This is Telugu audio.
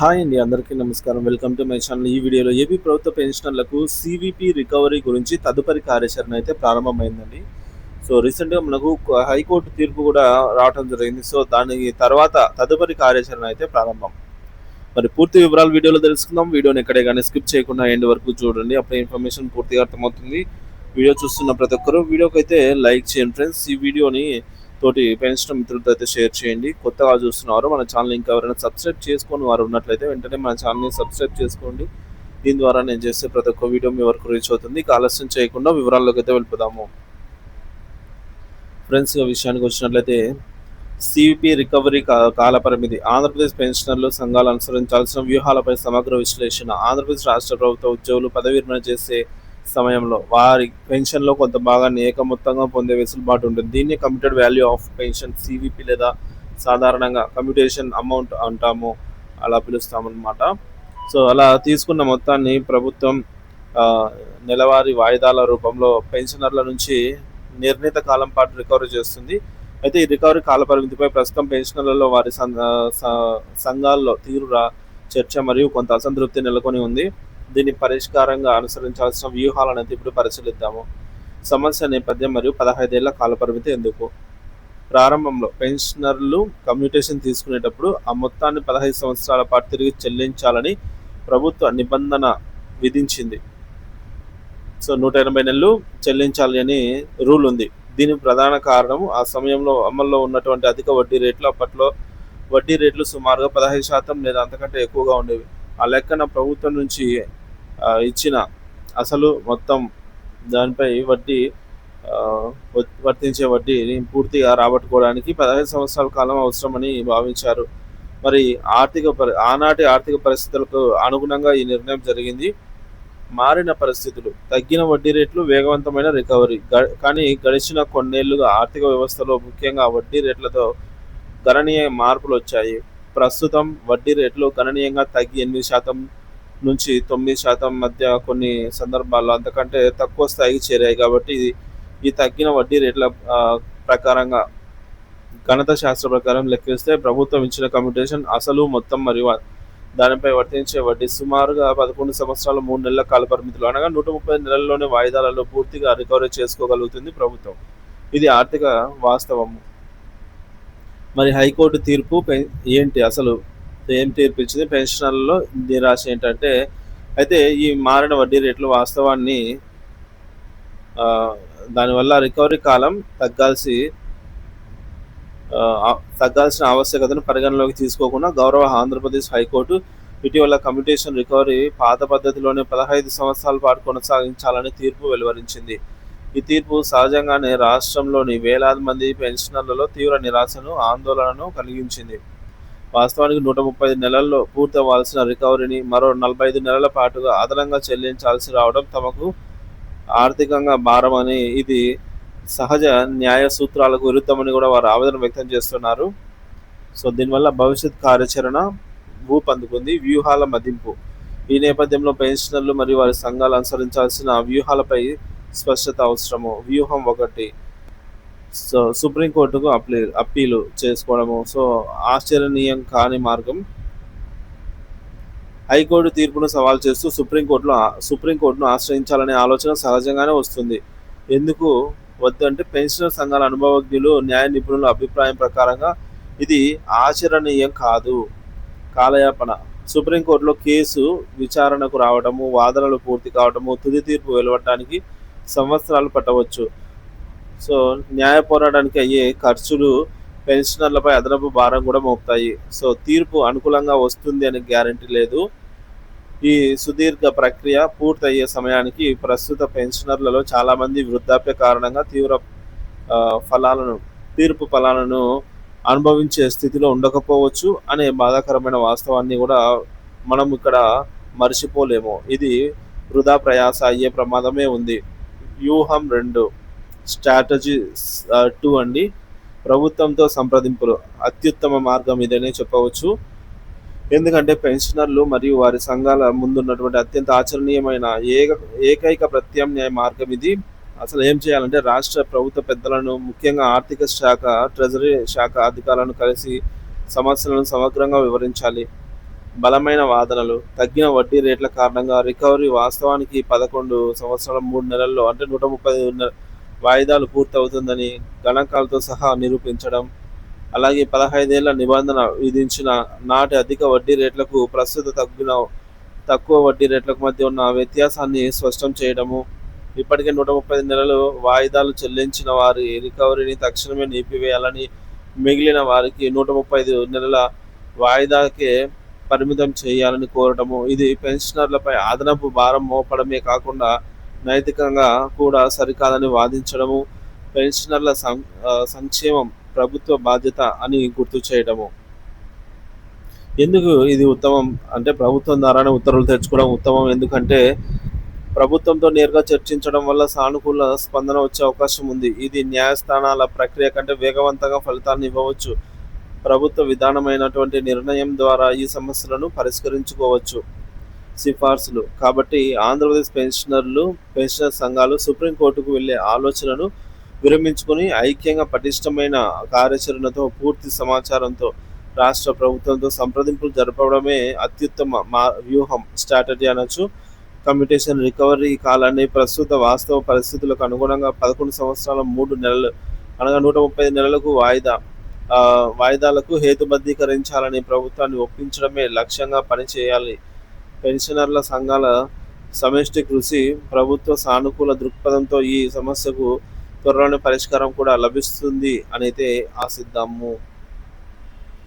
హాయ్ అండి అందరికీ నమస్కారం. Welcome to my channel. ఈ వీడియోలో ఏపీ ప్రభుత్వ పెన్షనర్లకు సివిపి రికవరీ గురించి తదుపరి కార్యాచరణ అయితే ప్రారంభమైందండి. సో రీసెంట్గా మనకు హైకోర్టు తీర్పు కూడా రావడం జరిగింది. సో దాని తర్వాత తదుపరి కార్యాచరణ అయితే ప్రారంభం. మరి పూర్తి వివరాలు వీడియోలో తెలుసుకుందాం. వీడియోని ఎక్కడే కానీ స్కిప్ చేయకుండా ఎండ్ వరకు చూడండి. అప్పుడు ఇన్ఫర్మేషన్ పూర్తిగా అర్థమవుతుంది. వీడియో చూస్తున్న ప్రతి ఒక్కరూ వీడియోకి అయితే లైక్ చేయండి ఫ్రెండ్స్. ఈ వీడియోని తోటి పెన్షన్ మిత్రులతో అయితే షేర్ చేయండి. కొత్తగా చూస్తున్నారు మన ఛానల్ ఇంకా ఎవరైనా సబ్స్క్రైబ్ చేసుకొని వారు ఉన్నట్లయితే వెంటనే మన ఛానల్ని సబ్స్క్రైబ్ చేసుకోండి. దీని ద్వారా నేను చేసే ప్రతి ఒక్క వీడియో మీ వరకు రీచ్ అవుతుంది. ఇక ఆలస్యం చేయకుండా వివరాల్లోకి అయితే వెళ్ళిపోదాము. ఫ్రెండ్స్ విషయానికి వచ్చినట్లయితే సివిపి రికవరీ కా- కాల పరిమితి ఆంధ్రప్రదేశ్ పెన్షనర్లు సంఘాలు అనుసరించాల్సిన వ్యూహాలపై సమగ్ర విశ్లేషణ. ఆంధ్రప్రదేశ్ రాష్ట్ర ప్రభుత్వ ఉద్యోగులు పదవి విరమణ చేసే సమయంలో వారి పెన్షన్లో కొంత భాగాన్ని ఏకమొత్తంగా పొందే వెసులుబాటు ఉంటుంది. దీన్ని computed value of pension CVP లేదా సాధారణంగా కమ్యూటేషన్ అమౌంట్ అంటాము. అలా పిలుస్తామన్నమాట. సో అలా తీసుకున్న మొత్తాన్ని ప్రభుత్వం నెలవారీ వాయిదాల రూపంలో పెన్షనర్ల నుంచి నిర్ణీత కాలం పాటు రికవరీ చేస్తుంది. అయితే ఈ రికవరీ కాల పరిమితిపై ప్రస్తుతం పెన్షనర్లలో వారి సం- సంఘాల్లో తీవ్ర చర్చ మరియు కొంత అసంతృప్తి నెలకొని ఉంది. దీని పరిష్కారంగా అనుసరించాల్సిన వ్యూహాలను ఇప్పుడు పరిశీలిద్దాము. సమస్య నేపథ్యం మరియు పదహైదేళ్ళ కాల పరిమితి ఎందుకు? ప్రారంభంలో పెన్షనర్లు కమ్యూటేషన్ తీసుకునేటప్పుడు ఆ మొత్తాన్ని పదహైదు సంవత్సరాల పాటు తిరిగి చెల్లించాలని ప్రభుత్వ నిబంధన విధించింది. సో నూట ఎనభై నెలలు చెల్లించాలి అని రూల్ ఉంది. దీని ప్రధాన కారణం ఆ సమయంలో అమల్లో ఉన్నటువంటి అధిక వడ్డీ రేట్లు అప్పట్లో వడ్డీ రేట్లు సుమారుగా పదహైదు శాతం లేదా అంతకంటే ఎక్కువగా ఉండేవి. ఆ లెక్కన ప్రభుత్వం నుంచి ఇచ్చిన అసలు మొత్తం దానిపై వడ్డీ వ- వర్తించే వడ్డీని పూర్తిగా రాబట్టుకోవడానికి పదహైదు సంవత్సరాల కాలం అవసరమని భావించారు. మరి ఆర్థిక పరి ఆనాటి ఆర్థిక పరిస్థితులకు అనుగుణంగా ఈ నిర్ణయం జరిగింది. మారిన పరిస్థితులు తగ్గిన వడ్డీ రేట్లు వేగవంతమైన రికవరీ గ- కానీ గడిచిన కొన్నేళ్ళుగా ఆర్థిక వ్యవస్థలో ముఖ్యంగా వడ్డీ రేట్లతో గణనీయ మార్పులు వచ్చాయి ప్రస్తుతం వడ్డీ రేట్లు గణనీయంగా తగ్గి ఎనిమిది శాతం నుంచి తొమ్మిది శాతం మధ్య కొన్ని సందర్భాల్లో అంతకంటే తక్కువ స్థాయికి చేరాయి కాబట్టి ఇది ఈ తగ్గిన వడ్డీ రేట్ల ప్రకారంగా గణిత శాస్త్ర ప్రకారం లెక్కిస్తే ప్రభుత్వం ఇచ్చిన కమ్యూటేషన్ అసలు మొత్తం మరియు దానిపై వర్తించే వడ్డీ సుమారుగా పదకొండు సంవత్సరాల మూడు నెలల కాల పరిమితిలో అనగా నూట ముప్పై నెలల్లోనే వాయిదాలలో పూర్తిగా రికవరీ చేసుకోగలుగుతుంది ప్రభుత్వం. ఇది ఆర్థిక వాస్తవము. మరి హైకోర్టు తీర్పు ఏంటి అసలు? ఏం తీర్పు ఇచ్చింది పెన్షనర్లలో నిరాశ ఏంటంటే అయితే ఈ మారిన వడ్డీ రేట్లు వాస్తవాన్ని దానివల్ల రికవరీ కాలం తగ్గాల్సి తగ్గాల్సిన ఆవశ్యకతను పరిగణలోకి తీసుకోకుండా గౌరవ ఆంధ్రప్రదేశ్ హైకోర్టు ఇటీవల కమ్యూటేషన్ రికవరీ పాత పద్ధతిలోనే పదహైదు సంవత్సరాల పాటు కొనసాగించాలని తీర్పు వెలువరించింది. ఈ తీర్పు సహజంగానే రాష్ట్రంలోని వేలాది మంది పెన్షనర్లలో తీవ్ర నిరాశను ఆందోళనను కలిగించింది. వాస్తవానికి నూట ముప్పై నెలల్లో పూర్తవ్వాల్సిన రికవరీని మరో నలభై ఐదు నెలల పాటుగా అదనంగా చెల్లించాల్సి రావడం తమకు ఆర్థికంగా భారమని ఇది సహజ న్యాయ సూత్రాలకు విరుద్ధమని కూడా వారు ఆవేదన వ్యక్తం చేస్తున్నారు. సో దీనివల్ల భవిష్యత్ కార్యాచరణ ఊపందుకుంది వ్యూహాల మదింపు. ఈ నేపథ్యంలో పెన్షనర్లు మరియు వారి సంఘాలు అనుసరించాల్సిన వ్యూహాలపై స్పష్టత అవసరము. వ్యూహం ఒకటి. సో సుప్రీంకోర్టుకు అప్పీ అప్పీలు చేసుకోవడము. సో ఆశ్చర్యనీయం కాని మార్గం. హైకోర్టు తీర్పును సవాల్ చేస్తూ సుప్రీంకోర్టులో సుప్రీంకోర్టును ఆశ్రయించాలనే ఆలోచన సహజంగానే వస్తుంది. ఎందుకు? వద్దు అంటే పెన్షనర్ సంఘాల అనుభవజ్ఞులు న్యాయ నిపుణుల అభిప్రాయం ప్రకారంగా ఇది ఆచరణీయం కాదు. కాలయాపన. సుప్రీంకోర్టులో కేసు విచారణకు రావడము వాదనలు పూర్తి కావడము తుది తీర్పు వెలువడటానికి సంవత్సరాలు పట్టవచ్చు. సో న్యాయ పోరాటానికి అయ్యే ఖర్చులు పెన్షనర్లపై అదనపు భారం కూడా మోపుతాయి. సో తీర్పు అనుకూలంగా వస్తుంది అనే గ్యారంటీ లేదు. ఈ సుదీర్ఘ ప్రక్రియ పూర్తయ్యే సమయానికి ప్రస్తుత పెన్షనర్లలో చాలామంది వృద్ధాప్య కారణంగా తీవ్ర ఫలాలను తీర్పు ఫలాలను అనుభవించే స్థితిలో ఉండకపోవచ్చు అనే బాధాకరమైన వాస్తవాన్ని కూడా మనం ఇక్కడ మర్చిపోలేము. ఇది వృధా ప్రయాస అయ్యే ప్రమాదమే ఉంది. వ్యూహం రెండు. స్ట్రాటజీ టూ అండి. ప్రభుత్వంతో సంప్రదింపులు అత్యుత్తమ మార్గం ఇదనే చెప్పవచ్చు. ఎందుకంటే పెన్షనర్లు మరియు వారి సంఘాల ముందున్నటువంటి అత్యంత ఆచరణీయమైన ఏక ఏకైక ప్రత్యామ్నాయ మార్గం ఇది. అసలు ఏం చేయాలంటే రాష్ట్ర ప్రభుత్వ పెద్దలను ముఖ్యంగా ఆర్థిక శాఖ ట్రెజరీ శాఖ అధికారులను కలిసి సమస్యలను సమగ్రంగా వివరించాలి. బలమైన వాదనలు తగ్గిన వడ్డీ రేట్ల కారణంగా రికవరీ వాస్తవానికి పదకొండు సంవత్సరాల మూడు నెలల్లో అంటే నూట ముప్పై వాయిదాలు పూర్తవుతుందని గణాంకాలతో సహా నిరూపించడం అలాగే పదహైదేళ్ళ నిబంధన విధించిన నాటి అధిక వడ్డీ రేట్లకు ప్రస్తుత తగ్గిన తక్కువ వడ్డీ రేట్లకు మధ్య ఉన్న వ్యత్యాసాన్ని స్పష్టం చేయడము ఇప్పటికే నూట ముప్పై నెలలు వాయిదాలు చెల్లించిన వారి రికవరీని తక్షణమే నిలిపివేయాలని మిగిలిన వారికి నూట ముప్పై ఐదు నెలల వాయిదాకే పరిమితం చేయాలని కోరటము ఇది పెన్షనర్లపై అదనపు భారం మోపడమే కాకుండా నైతికంగా కూడా సరికాదని వాదించడము పెన్షనర్ల సం సంక్షేమం ప్రభుత్వ బాధ్యత అని గుర్తు చేయడము. ఎందుకు ఇది ఉత్తమం? అంటే ప్రభుత్వం ద్వారానే ఉత్తర్వులు తెచ్చుకోవడం ఉత్తమం. ఎందుకంటే ప్రభుత్వంతో నేరుగా చర్చించడం వల్ల సానుకూల స్పందన వచ్చే అవకాశం ఉంది. ఇది న్యాయస్థానాల ప్రక్రియ కంటే వేగవంతంగా ఫలితాలను ఇవ్వవచ్చు. ప్రభుత్వ విధానమైనటువంటి నిర్ణయం ద్వారా ఈ సమస్యలను పరిష్కరించుకోవచ్చు. సిఫార్సులు. కాబట్టి ఆంధ్రప్రదేశ్ పెన్షనర్లు పెన్షనర్ సంఘాలు సుప్రీంకోర్టుకు వెళ్ళే ఆలోచనను విరమించుకొని ఐక్యంగా పటిష్టమైన కార్యాచరణతో పూర్తి సమాచారంతో రాష్ట్ర ప్రభుత్వంతో సంప్రదింపులు జరపడమే అత్యుత్తమ మా వ్యూహం స్ట్రాటజీ అనొచ్చు. కమ్యూటేషన్ రికవరీ కాలాన్ని ప్రస్తుత వాస్తవ పరిస్థితులకు అనుగుణంగా పదకొండు సంవత్సరాల మూడు నెలలు అనగా నూట ముప్పై నెలలకు వాయిదా వాయిదాలకు హేతుబద్ధీకరించాలని ప్రభుత్వాన్ని ఒప్పించడమే లక్ష్యంగా పనిచేయాలి. పెన్షనర్ల సంఘాల సమిష్టి కృషి ప్రభుత్వ సానుకూల దృక్పథంతో ఈ సమస్యకు త్వరలోనే పరిష్కారం కూడా లభిస్తుంది అనైతే ఆశిద్దాము.